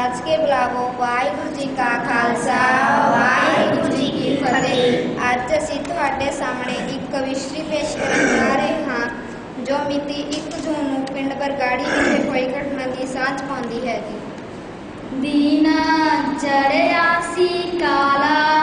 ਗੱਜ ਕੇ ਬੁਲਾਵੋ ਵਾਹਿਗੁਰੂ ਜੀ ਕਾ ਖਾਲਸਾ ਵਾਹਿਗੁਰੂ ਜੀ ਕੀ ਫਤਿਹ ਅੱਜ ਅਸੀਂ ਤੁਹਾਡੇ ਸਾਹਮਣੇ ਇੱਕ ਕਵਿਸ਼ਰੀ ਪੇਸ਼ ਕਰਨ ਜਾ ਰਹੇ ਹਾਂ, ਜੋ ਮਿਤੀ 1 ਜੂਨ ਨੂੰ ਪਿੰਡ ਬਰਗਾੜੀ ਵਿਖੇ ਹੋਈ ਘਟਨਾ ਦੀ ਸਾਂਝ ਪਾਉਂਦੀ ਹੈ ਜੀ ਦੀਨਾ ਚੜਿਆ ਸੀ ਕਾਲਾ